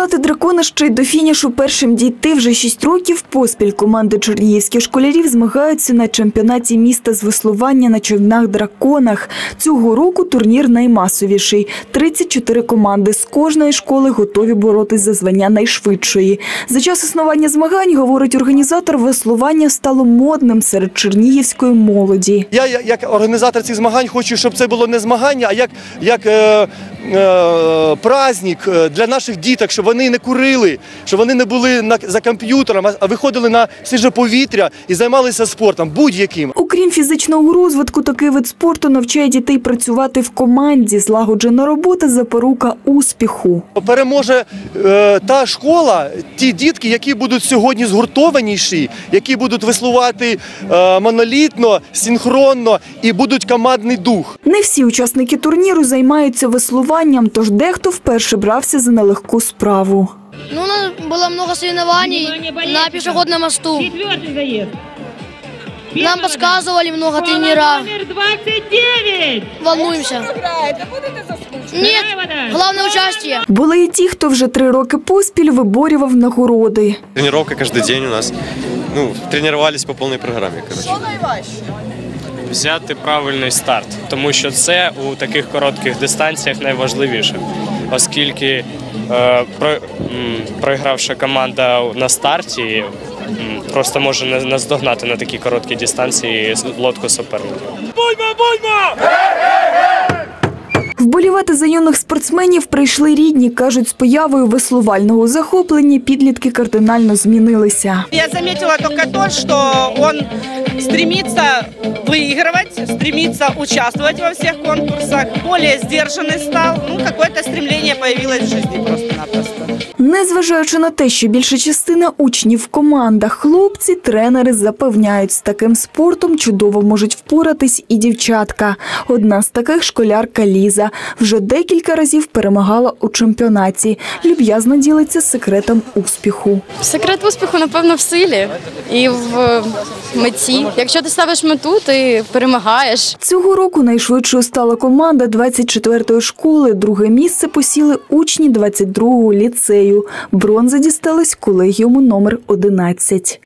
Тримати дракона ще й до фінішу першим дійти вже шість років поспіль команди чернігівських школярів змагаються на чемпіонаті міста з веслування на човнах драконах. Цього року турнір наймасовіший. 34 команди з кожної школи готові боротись за звання найшвидшої. За час існування змагань, говорить організатор, веслування стало модним серед чернігівської молоді. Я я- як організатор цих змагань хочу, щоб це було не змагання, а як, як е, е, праздник е, для наших діток, щоб вони не курили, щоб вони не були на, за комп'ютером, а- а виходили на свіже повітря і займалися спортом будь-яким. Окрім фізичного розвитку, такий вид спорту навчає дітей працювати в команді. Злагоджена робота запорука успіху. Переможе е, та школа, ті дітки, які будуть сьогодні згуртованіші, які будуть веслувати е, монолітно, синхронно і будуть командний дух. Не всі учасники турніру займаються веслуванням, тож дехто вперше брався за нелегку справу. Ну, у нас было много соревнований Внимание, боец. на пешеходном мосту. Четвертый заезд. Нам Первый подсказывали много Школа тренера. Номер 29. Волнуемся. Нет, вода. главное участие. Були і ті, хто вже три роки поспіль виборював нагороди. Тренировка каждый день у нас. Ну, тренировались по полной программе, короче. взяти правильний старт, тому що це у таких коротких дистанціях найважливіше, оскільки програвша проігравша команда на старті просто може наздогнати на такі короткій дистанції лодку суперника. Вболівати за юних спортсменів прийшли рідні. кажуть, з появою веслувального захоплення підлітки кардинально змінилися. Я заметила только то, что он стремится выигрывать, стремится участвовать во всех конкурсах, более сдержанный стал. Ну, какое-то стремление появилось в жизни просто-напросто. Незважаючи на те, що більша частина учнів в командах хлопці, тренери запевняють, з таким спортом чудово можуть впоратись і дівчатка. Одна з таких школярка Ліза вже декілька разів перемагала у чемпіонаті. Люб'язно ділиться секретом успіху. Секрет успіху, напевно, в силі і в меті. Якщо ти ставиш мету, ти перемагаєш. Цього року найшвидшою стала команда 24-ї школи. Друге місце посіли учні 22-го ліцею. Бронза дісталась колегіуму номер 11.